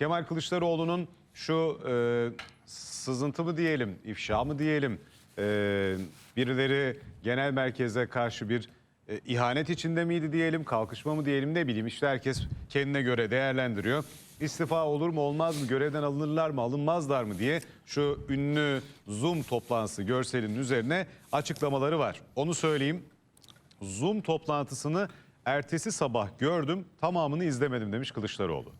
Kemal Kılıçdaroğlu'nun şu e, sızıntı mı diyelim, ifşa mı diyelim, e, birileri genel merkeze karşı bir e, ihanet içinde miydi diyelim, kalkışma mı diyelim ne bileyim işte herkes kendine göre değerlendiriyor. İstifa olur mu olmaz mı, görevden alınırlar mı alınmazlar mı diye şu ünlü Zoom toplantısı görselinin üzerine açıklamaları var. Onu söyleyeyim. Zoom toplantısını ertesi sabah gördüm tamamını izlemedim demiş Kılıçdaroğlu.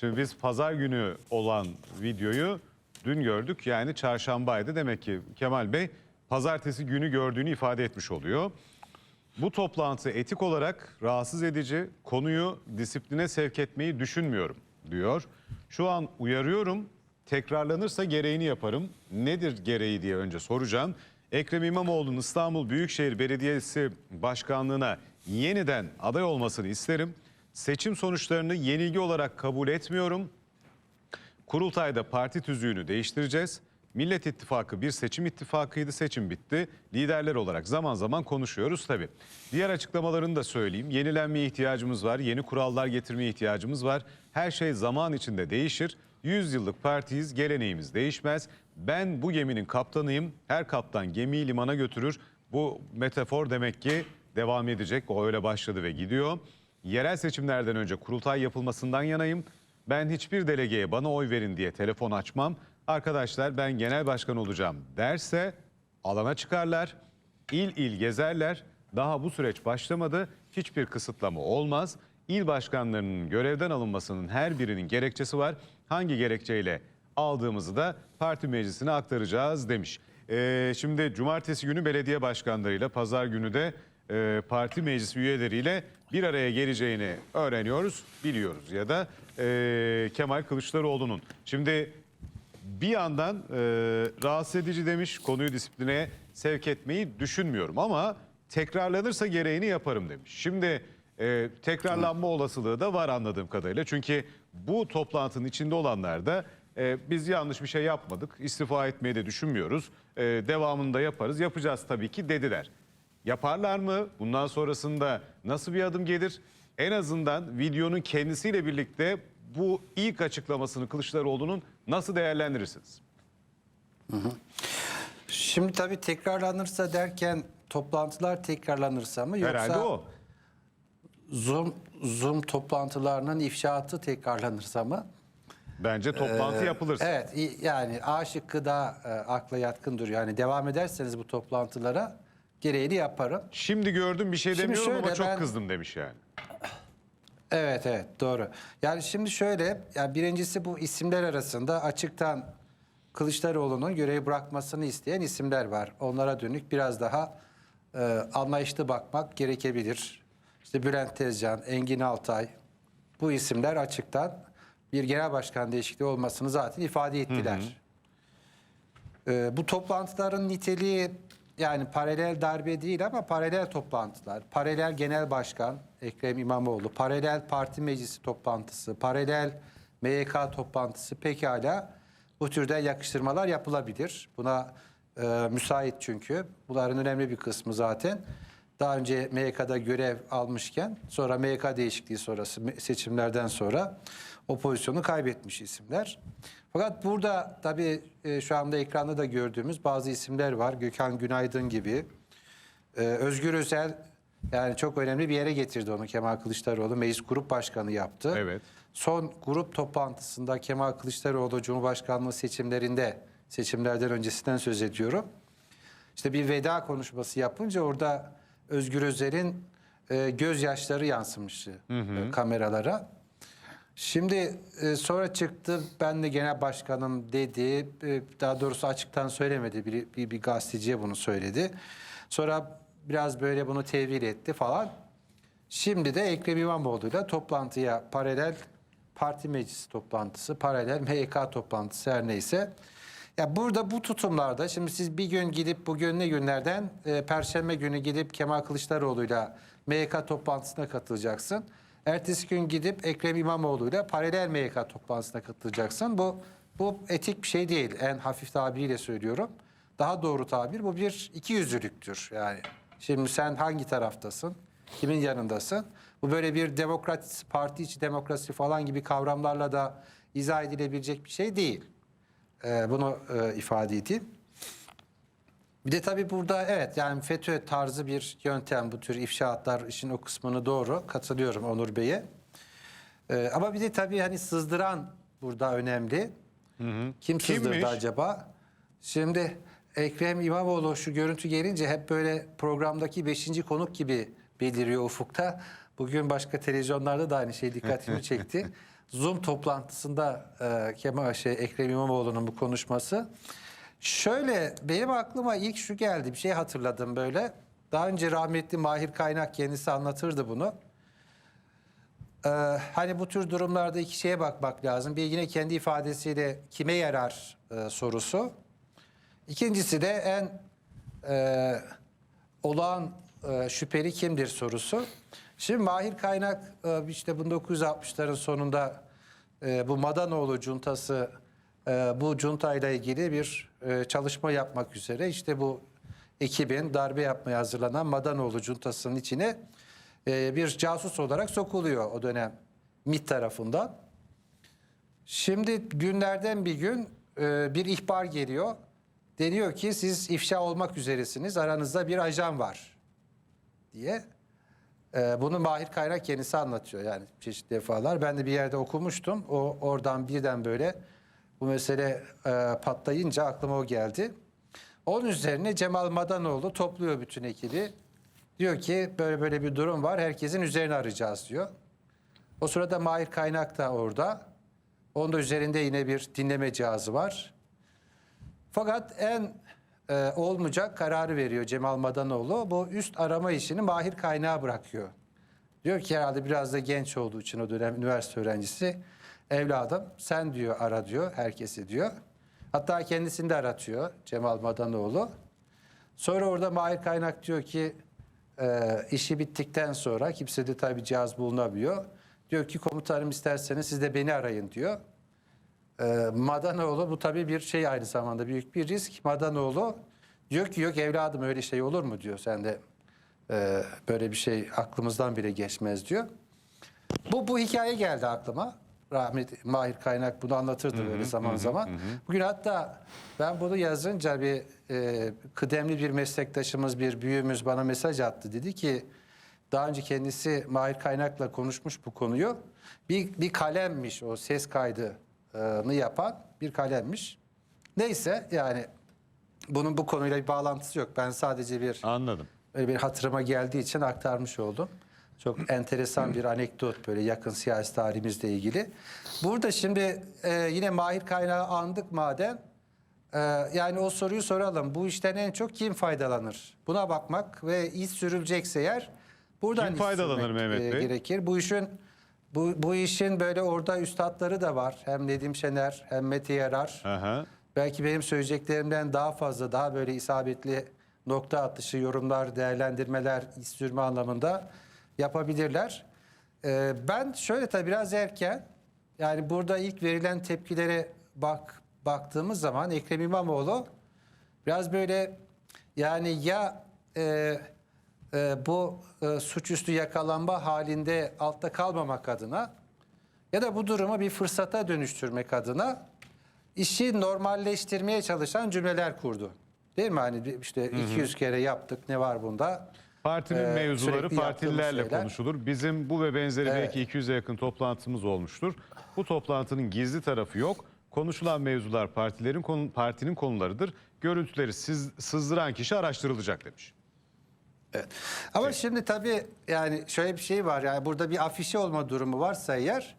Şimdi biz pazar günü olan videoyu dün gördük yani çarşambaydı demek ki Kemal Bey pazartesi günü gördüğünü ifade etmiş oluyor. Bu toplantı etik olarak rahatsız edici, konuyu disipline sevk etmeyi düşünmüyorum diyor. Şu an uyarıyorum, tekrarlanırsa gereğini yaparım. Nedir gereği diye önce soracağım. Ekrem İmamoğlu'nun İstanbul Büyükşehir Belediyesi Başkanlığı'na yeniden aday olmasını isterim. Seçim sonuçlarını yenilgi olarak kabul etmiyorum. Kurultayda parti tüzüğünü değiştireceğiz. Millet İttifakı bir seçim ittifakıydı, seçim bitti. Liderler olarak zaman zaman konuşuyoruz tabii. Diğer açıklamalarını da söyleyeyim. Yenilenmeye ihtiyacımız var, yeni kurallar getirmeye ihtiyacımız var. Her şey zaman içinde değişir. 100 yıllık partiyiz, geleneğimiz değişmez. Ben bu geminin kaptanıyım. Her kaptan gemiyi limana götürür. Bu metafor demek ki devam edecek. O öyle başladı ve gidiyor. Yerel seçimlerden önce kurultay yapılmasından yanayım. Ben hiçbir delegeye bana oy verin diye telefon açmam. Arkadaşlar ben genel başkan olacağım derse alana çıkarlar. İl il gezerler. Daha bu süreç başlamadı. Hiçbir kısıtlama olmaz. İl başkanlarının görevden alınmasının her birinin gerekçesi var. Hangi gerekçeyle aldığımızı da parti meclisine aktaracağız demiş. Ee, şimdi cumartesi günü belediye başkanlarıyla, pazar günü de e, parti meclisi üyeleriyle bir araya geleceğini öğreniyoruz, biliyoruz ya da e, Kemal Kılıçdaroğlu'nun. Şimdi bir yandan e, rahatsız edici demiş konuyu disipline sevk etmeyi düşünmüyorum ama tekrarlanırsa gereğini yaparım demiş. Şimdi e, tekrarlanma olasılığı da var anladığım kadarıyla. Çünkü bu toplantının içinde olanlar da e, biz yanlış bir şey yapmadık, istifa etmeyi de düşünmüyoruz, e, devamını da yaparız, yapacağız tabii ki dediler. Yaparlar mı? Bundan sonrasında nasıl bir adım gelir? En azından videonun kendisiyle birlikte bu ilk açıklamasını Kılıçdaroğlu'nun nasıl değerlendirirsiniz? Şimdi tabii tekrarlanırsa derken toplantılar tekrarlanırsa mı yoksa Herhalde o. Zoom Zoom toplantılarının ifşaatı tekrarlanırsa mı? Bence toplantı yapılırsa. Evet yani A şıkkı da e, akla yatkın duruyor. Yani devam ederseniz bu toplantılara gereğini yaparım. Şimdi gördüm bir şey Şimdi demiyorum ama şöyle, çok ben- kızdım demiş yani. Evet evet doğru. Yani şimdi şöyle yani birincisi bu isimler arasında açıktan Kılıçdaroğlu'nun görevi bırakmasını isteyen isimler var. Onlara dönük biraz daha e, anlayışlı bakmak gerekebilir. İşte Bülent Tezcan, Engin Altay bu isimler açıktan bir genel başkan değişikliği olmasını zaten ifade ettiler. Ee, bu toplantıların niteliği yani paralel darbe değil ama paralel toplantılar. Paralel genel başkan Ekrem İmamoğlu, paralel parti meclisi toplantısı, paralel MYK toplantısı pekala bu türde yakıştırmalar yapılabilir. Buna e, müsait çünkü. Bunların önemli bir kısmı zaten. Daha önce MYK'da görev almışken sonra MYK değişikliği sonrası seçimlerden sonra o pozisyonu kaybetmiş isimler. Fakat burada tabii e, şu anda ekranda da gördüğümüz bazı isimler var. Gökhan Günaydın gibi. Ee, Özgür Özel yani çok önemli bir yere getirdi onu Kemal Kılıçdaroğlu. Meclis Grup Başkanı yaptı. Evet. Son grup toplantısında Kemal Kılıçdaroğlu Cumhurbaşkanlığı seçimlerinde seçimlerden öncesinden söz ediyorum. İşte bir veda konuşması yapınca orada Özgür Özel'in e, gözyaşları yansımıştı e, kameralara. Şimdi e, sonra çıktı ben de genel başkanım dedi. E, daha doğrusu açıktan söylemedi. Bir, bir, bir gazeteciye bunu söyledi. Sonra biraz böyle bunu tevil etti falan. Şimdi de Ekrem İmamoğlu'yla toplantıya paralel parti meclisi toplantısı, paralel MYK toplantısı her neyse. Ya burada bu tutumlarda şimdi siz bir gün gidip bugün ne günlerden e, Perşembe günü gidip Kemal Kılıçdaroğlu'yla MYK toplantısına katılacaksın. Ertesi gün gidip Ekrem İmamoğlu'yla paralel MYK toplantısına katılacaksın. Bu bu etik bir şey değil. En hafif tabiriyle söylüyorum. Daha doğru tabir bu bir iki yüzlülüktür yani. Şimdi sen hangi taraftasın? Kimin yanındasın? Bu böyle bir demokrat parti içi demokrasi falan gibi kavramlarla da izah edilebilecek bir şey değil. Ee, bunu e, ifade edeyim. Bir de tabii burada evet yani FETÖ tarzı bir yöntem bu tür ifşaatlar işin o kısmını doğru katılıyorum Onur Bey'e. Ee, ama bir de tabii hani sızdıran burada önemli. Kim sızdırdı Kimmiş? acaba? Şimdi Ekrem İmamoğlu şu görüntü gelince hep böyle programdaki beşinci konuk gibi beliriyor ufukta. Bugün başka televizyonlarda da aynı şey dikkatimi çekti. Zoom toplantısında e, Kemal şey Ekrem İmamoğlu'nun bu konuşması. Şöyle benim aklıma ilk şu geldi bir şey hatırladım böyle. Daha önce rahmetli Mahir Kaynak kendisi anlatırdı bunu. Ee, hani bu tür durumlarda iki şeye bakmak lazım. Bir yine kendi ifadesiyle kime yarar e, sorusu. İkincisi de en e, olağan e, şüpheli kimdir sorusu. Şimdi Mahir Kaynak e, işte 1960'ların sonunda e, bu Madanoğlu cuntası e, bu cuntayla ilgili bir çalışma yapmak üzere işte bu ekibin darbe yapmaya hazırlanan Madanoğlu cuntasının içine bir casus olarak sokuluyor o dönem MİT tarafından. Şimdi günlerden bir gün bir ihbar geliyor. Deniyor ki siz ifşa olmak üzeresiniz. Aranızda bir ajan var diye. E, bunu Mahir Kaynak kendisi anlatıyor yani çeşitli defalar. Ben de bir yerde okumuştum. O oradan birden böyle bu mesele e, patlayınca aklıma o geldi. Onun üzerine Cemal Madanoğlu topluyor bütün ekibi. Diyor ki böyle böyle bir durum var. Herkesin üzerine arayacağız diyor. O sırada Mahir Kaynak da orada. Onun da üzerinde yine bir dinleme cihazı var. Fakat en e, olmayacak kararı veriyor Cemal Madanoğlu. Bu üst arama işini Mahir Kaynağı bırakıyor. Diyor ki herhalde biraz da genç olduğu için o dönem üniversite öğrencisi. Evladım sen diyor ara diyor herkesi diyor. Hatta kendisini de aratıyor Cemal Madanoğlu. Sonra orada Mahir Kaynak diyor ki e, işi bittikten sonra kimse de tabii cihaz bulunamıyor. Diyor ki komutanım isterseniz siz de beni arayın diyor. E, Madanoğlu bu tabii bir şey aynı zamanda büyük bir risk. Madanoğlu diyor ki yok evladım öyle şey olur mu diyor. Sen de e, böyle bir şey aklımızdan bile geçmez diyor. Bu bu hikaye geldi aklıma. Rahmet Mahir Kaynak bunu anlatırdı böyle zaman zaman. Bugün hatta ben bunu yazınca bir e, kıdemli bir meslektaşımız, bir büyüğümüz bana mesaj attı. Dedi ki daha önce kendisi Mahir Kaynak'la konuşmuş bu konuyu. Bir, bir kalemmiş o ses kaydını yapan bir kalemmiş. Neyse yani bunun bu konuyla bir bağlantısı yok. Ben sadece bir Anladım. Böyle bir hatırıma geldiği için aktarmış oldum. Çok enteresan bir anekdot böyle yakın siyasi tarihimizle ilgili. Burada şimdi e, yine Mahir Kaynağı andık madem. e, yani o soruyu soralım. Bu işten en çok kim faydalanır? Buna bakmak ve iş sürülecekse eğer buradan Kim faydalanır sürmek, Mehmet Bey? gerekir. Bu işin bu, bu işin böyle orada üstadları da var. Hem Nedim Şener hem Mete Yarar. Aha. Belki benim söyleyeceklerimden daha fazla, daha böyle isabetli nokta atışı, yorumlar, değerlendirmeler, iş sürme anlamında yapabilirler. Ee, ben şöyle tabii biraz erken, yani burada ilk verilen tepkilere bak baktığımız zaman Ekrem İmamoğlu biraz böyle yani ya e, e, bu e, suçüstü yakalanma halinde altta kalmamak adına ya da bu durumu bir fırsata dönüştürmek adına işi normalleştirmeye çalışan cümleler kurdu. Değil mi? Hani işte 200 kere yaptık ne var bunda? Partinin Ee, mevzuları partililerle konuşulur. Bizim bu ve benzeri Evet. belki 200'e yakın toplantımız olmuştur. Bu toplantının gizli tarafı yok. Konuşulan mevzular partilerin konu, partinin konularıdır. Görüntüleri siz, sızdıran kişi araştırılacak demiş. Evet. Ama şimdi tabii yani şöyle bir şey var yani burada bir afişe olma durumu varsa eğer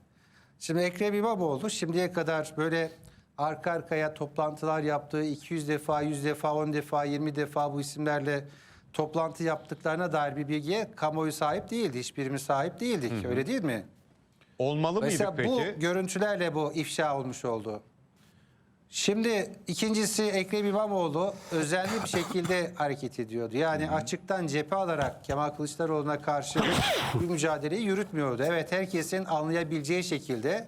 şimdi Ekrem İmamoğlu şimdiye kadar böyle arka arkaya toplantılar yaptığı 200 defa, 100 defa, 10 defa, 20 defa bu isimlerle toplantı yaptıklarına dair bir bilgiye kamuoyu sahip değildi. Hiçbirimiz sahip değildik. Öyle değil mi? Olmalı mıydı Mesela peki? bu görüntülerle bu ifşa olmuş oldu. Şimdi ikincisi Ekrem İmamoğlu özenli bir şekilde hareket ediyordu. Yani açıktan cephe alarak Kemal Kılıçdaroğlu'na karşı bir mücadeleyi yürütmüyordu. Evet herkesin anlayabileceği şekilde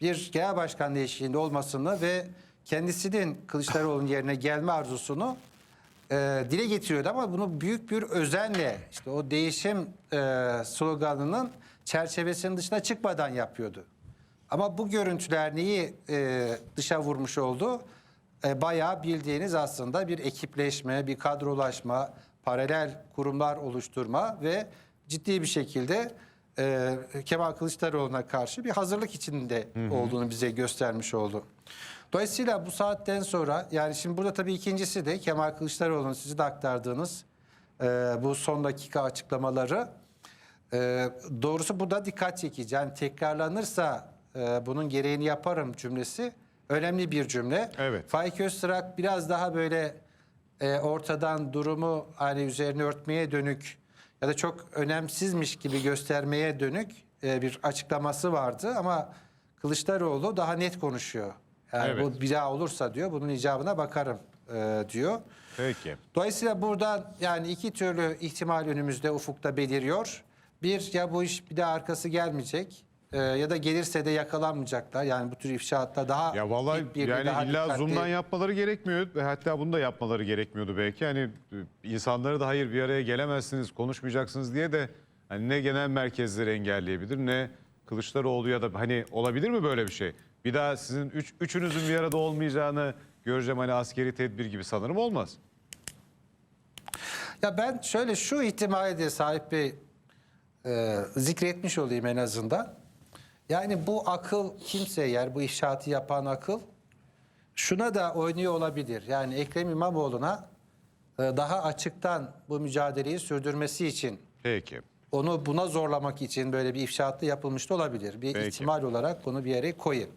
bir genel başkan değişikliğinde olmasını ve kendisinin Kılıçdaroğlu'nun yerine gelme arzusunu e, dile getiriyordu ama bunu büyük bir özenle işte o değişim e, sloganının çerçevesinin dışına çıkmadan yapıyordu. Ama bu görüntüler neyi e, dışa vurmuş oldu? E, bayağı bildiğiniz aslında bir ekipleşme, bir kadrolaşma, paralel kurumlar oluşturma ve ciddi bir şekilde e, Kemal Kılıçdaroğlu'na karşı bir hazırlık içinde olduğunu bize göstermiş oldu. Dolayısıyla bu saatten sonra yani şimdi burada tabii ikincisi de Kemal Kılıçdaroğlu'nun sizin de aktardığınız e, bu son dakika açıklamaları e, doğrusu bu da dikkat çekici. Yani tekrarlanırsa e, bunun gereğini yaparım cümlesi önemli bir cümle. Evet. Faik Öztürk biraz daha böyle e, ortadan durumu hani üzerine örtmeye dönük ya da çok önemsizmiş gibi göstermeye dönük e, bir açıklaması vardı ama Kılıçdaroğlu daha net konuşuyor. Yani Evet. bu bir daha olursa diyor bunun icabına bakarım e, diyor. Peki. Dolayısıyla buradan yani iki türlü ihtimal önümüzde ufukta beliriyor. Bir ya bu iş bir daha arkası gelmeyecek e, ya da gelirse de yakalanmayacaklar. Yani bu tür ifşaatla daha Ya vallahi tek bir, yani daha illa dikkatli- Zoom'dan yapmaları gerekmiyor ve hatta bunu da yapmaları gerekmiyordu belki. Hani e, insanları da hayır bir araya gelemezsiniz, konuşmayacaksınız diye de hani ne genel merkezleri engelleyebilir ne Kılıçdaroğlu ya da hani olabilir mi böyle bir şey? Bir daha sizin üç, üçünüzün bir arada olmayacağını göreceğim hani askeri tedbir gibi sanırım olmaz. Ya ben şöyle şu ihtimali de sahip bir e, zikretmiş olayım en azından. Yani bu akıl kimse yer, bu ifşaatı yapan akıl şuna da oynuyor olabilir. Yani Ekrem İmamoğlu'na e, daha açıktan bu mücadeleyi sürdürmesi için Peki. onu buna zorlamak için böyle bir ifşaatlı yapılmış da olabilir. Bir Peki. ihtimal olarak bunu bir yere koyun.